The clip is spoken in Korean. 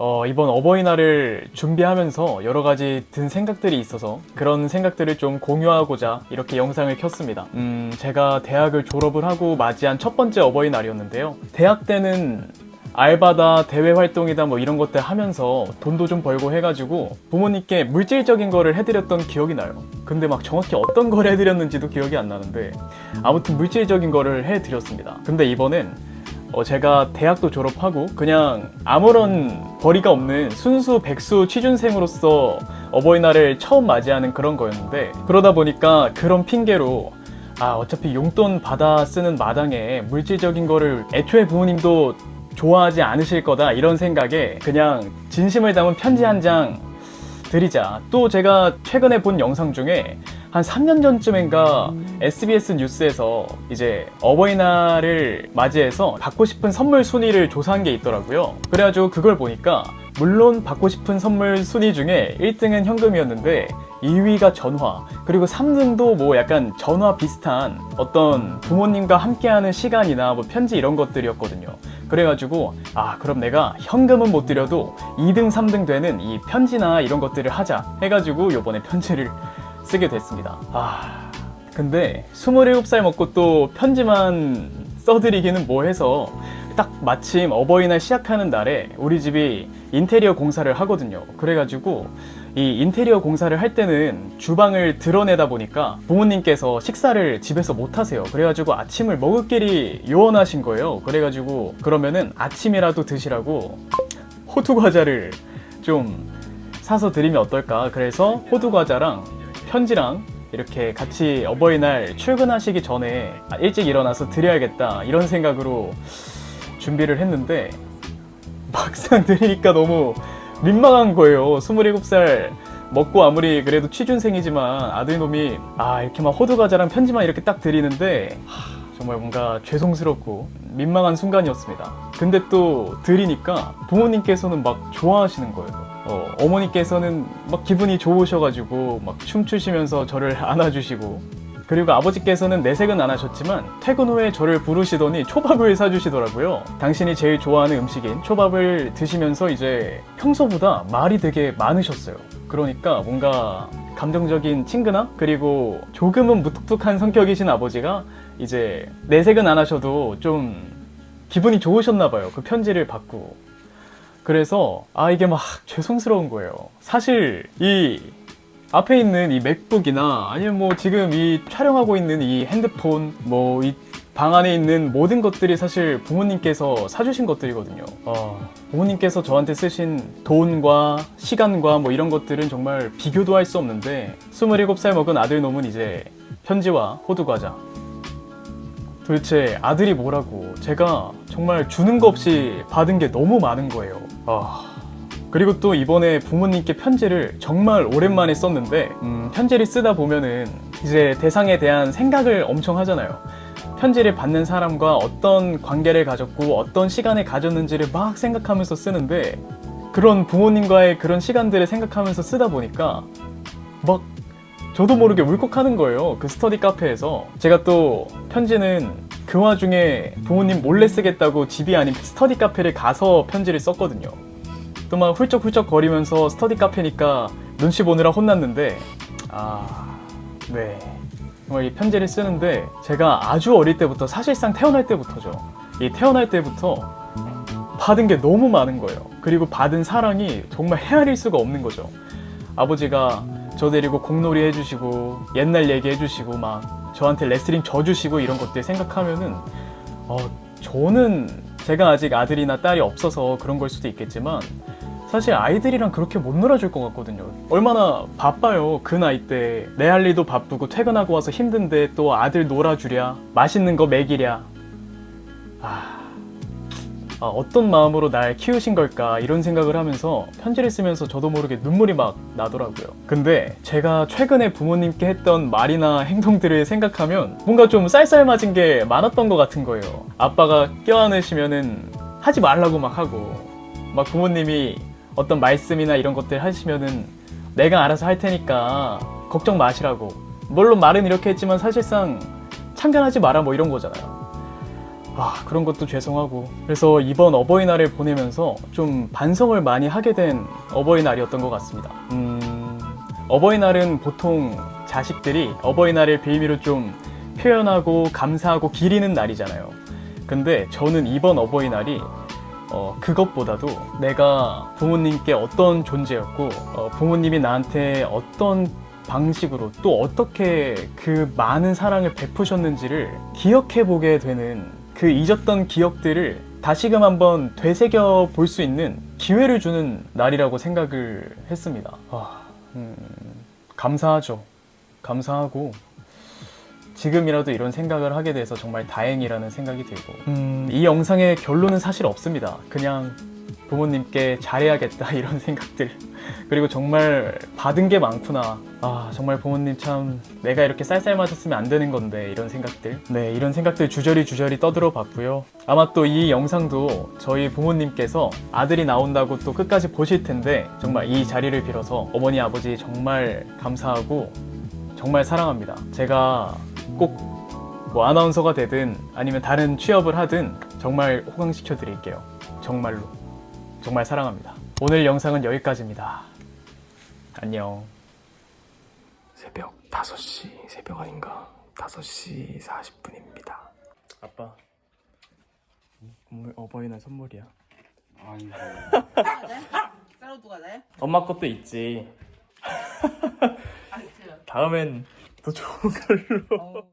어, 이번 어버이날을 준비하면서 여러 가지 든 생각들이 있어서 그런 생각들을 좀 공유하고자 이렇게 영상을 켰습니다. 음, 제가 대학을 졸업을 하고 맞이한 첫 번째 어버이날이었는데요. 대학 때는 알바다, 대외 활동이다 뭐 이런 것들 하면서 돈도 좀 벌고 해가지고 부모님께 물질적인 거를 해드렸던 기억이 나요. 근데 막 정확히 어떤 걸 해드렸는지도 기억이 안 나는데 아무튼 물질적인 거를 해드렸습니다. 근데 이번엔 어, 제가 대학도 졸업하고 그냥 아무런 벌이가 없는 순수 백수 취준생으로서 어버이날을 처음 맞이하는 그런 거였는데 그러다 보니까 그런 핑계로 아 어차피 용돈 받아 쓰는 마당에 물질적인 거를 애초에 부모님도 좋아하지 않으실 거다 이런 생각에 그냥 진심을 담은 편지 한 장 드리자. 또 제가 최근에 본 영상 중에 한 3년 전쯤인가 SBS 뉴스에서 이제 어버이날을 맞이해서 받고 싶은 선물 순위를 조사한 게 있더라고요. 그래가지고 그걸 보니까 물론 받고 싶은 선물 순위 중에 1등은 현금이었는데 2위가 전화, 그리고 3등도 뭐 약간 전화 비슷한 어떤 부모님과 함께하는 시간이나 뭐 편지 이런 것들이었거든요. 그래가지고 아 그럼 내가 현금은 못 드려도 2등, 3등 되는 이 편지나 이런 것들을 하자 해가지고 요번에 편지를 쓰게 됐습니다. 아 근데 27살 먹고 또 편지만 써드리기는 뭐해서 딱 마침 어버이날 시작하는 날에 우리 집이 인테리어 공사를 하거든요. 그래가지고 이 인테리어 공사를 할 때는 주방을 드러내다 보니까 부모님께서 식사를 집에서 못 하세요. 그래가지고 아침을 먹을 길이 요원하신 거예요. 그래가지고 그러면은 아침이라도 드시라고 호두 과자를 좀 사서 드리면 어떨까. 그래서 호두 과자랑 편지랑 이렇게 같이 어버이날 출근하시기 전에 일찍 일어나서 드려야겠다 이런 생각으로 준비를 했는데 막상 드리니까 너무 민망한 거예요. 27살 먹고 아무리 그래도 취준생이지만 아들놈이 아 이렇게 막 호두 과자랑 편지만 이렇게 딱 드리는데 하, 정말 뭔가 죄송스럽고 민망한 순간이었습니다. 근데 또 드리니까 부모님께서는 막 좋아하시는 거예요. 어, 어머니께서는 막 기분이 좋으셔가지고 막 춤추시면서 저를 안아주시고 그리고 아버지께서는 내색은 안 하셨지만 퇴근 후에 저를 부르시더니 초밥을 사주시더라고요. 당신이 제일 좋아하는 음식인 초밥을 드시면서 이제 평소보다 말이 되게 많으셨어요. 그러니까 뭔가 감정적인 친근함 그리고 조금은 무뚝뚝한 성격이신 아버지가 이제 내색은 안 하셔도 좀 기분이 좋으셨나 봐요. 그 편지를 받고. 그래서 아 이게 막 죄송스러운 거예요. 사실 이 앞에 있는 이 맥북이나 아니면 뭐 지금 이 촬영하고 있는 이 핸드폰 뭐 이 방 안에 있는 모든 것들이 사실 부모님께서 사주신 것들이거든요. 어, 부모님께서 저한테 쓰신 돈과 시간과 뭐 이런 것들은 정말 비교도 할 수 없는데 27살 먹은 아들 놈은 이제 편지와 호두 과자 도대체 아들이 뭐라고 제가 정말 주는 거 없이 받은 게 너무 많은 거예요. 아. 그리고 또 이번에 부모님께 편지를 정말 오랜만에 썼는데 음, 편지를 쓰다 보면은 이제 대상에 대한 생각을 엄청 하잖아요. 편지를 받는 사람과 어떤 관계를 가졌고 어떤 시간을 가졌는지를 막 생각하면서 쓰는데 그런 부모님과의 그런 시간들을 생각하면서 쓰다 보니까 막 저도 모르게 울컥하는 거예요. 그 스터디 카페에서. 제가 또 편지는 그 와중에 부모님 몰래 쓰겠다고 집이 아닌 스터디 카페를 가서 편지를 썼거든요. 또 막 훌쩍훌쩍 거리면서 스터디 카페니까 눈치 보느라 혼났는데, 아, 네. 정말 이 편지를 쓰는데 제가 아주 어릴 때부터 사실상 태어날 때부터죠. 이 태어날 때부터 받은 게 너무 많은 거예요. 그리고 받은 사랑이 정말 헤아릴 수가 없는 거죠. 아버지가 저 데리고 공놀이 해주시고 옛날 얘기 해주시고 막 저한테 레슬링 져주시고 이런 것들 생각하면은 어 저는 제가 아직 아들이나 딸이 없어서 그런 걸 수도 있겠지만 사실 아이들이랑 그렇게 못 놀아줄 것 같거든요. 얼마나 바빠요. 그 나이 때. 내 할 일도 바쁘고 퇴근하고 와서 힘든데 또 아들 놀아주랴. 맛있는 거 먹이랴. 아, 아, 어떤 마음으로 날 키우신 걸까 이런 생각을 하면서 편지를 쓰면서 저도 모르게 눈물이 막 나더라고요. 근데 제가 최근에 부모님께 했던 말이나 행동들을 생각하면 뭔가 좀 쌀쌀맞은 게 많았던 것 같은 거예요. 아빠가 껴안으시면은 하지 말라고 막 하고 막 부모님이 어떤 말씀이나 이런 것들 하시면은 내가 알아서 할 테니까 걱정 마시라고. 물론 말은 이렇게 했지만 사실상 참견하지 마라 뭐 이런 거잖아요. 아, 그런 것도 죄송하고. 그래서 이번 어버이날을 보내면서 좀 반성을 많이 하게 된 어버이날이었던 것 같습니다. 음, 어버이날은 보통 자식들이 어버이날을 빌미로 좀 표현하고 감사하고 기리는 날이잖아요. 근데 저는 이번 어버이날이 어, 그것보다도 내가 부모님께 어떤 존재였고, 어, 부모님이 나한테 어떤 방식으로 또 어떻게 그 많은 사랑을 베푸셨는지를 기억해 보게 되는 그 잊었던 기억들을 다시금 한번 되새겨 볼 수 있는 기회를 주는 날이라고 생각을 했습니다. 아, 음, 감사하죠. 감사하고 지금이라도 이런 생각을 하게 돼서 정말 다행이라는 생각이 들고 음, 이 영상의 결론은 사실 없습니다. 그냥 부모님께 잘해야겠다 이런 생각들. 그리고 정말 받은 게 많구나. 아 정말 부모님 참 내가 이렇게 쌀쌀 맞았으면 안 되는 건데 이런 생각들. 네 이런 생각들 주저리 주저리 떠들어 봤고요. 아마 또 이 영상도 저희 부모님께서 아들이 나온다고 또 끝까지 보실 텐데 정말 이 자리를 빌어서 어머니 아버지 정말 감사하고 정말 사랑합니다. 제가 꼭 뭐 아나운서가 되든 아니면 다른 취업을 하든 정말 호강시켜 드릴게요. 정말로 정말 사랑합니다. 오늘 영상은 여기까지입니다. 안녕. 새벽 5시 새벽 아닌가 5시 40분입니다 아빠. 오늘 어버이날 선물이야. 아이고. 따로 누가 돼? 엄마 것도 있지. 알지. 다음엔 더 좋은 걸로. 어.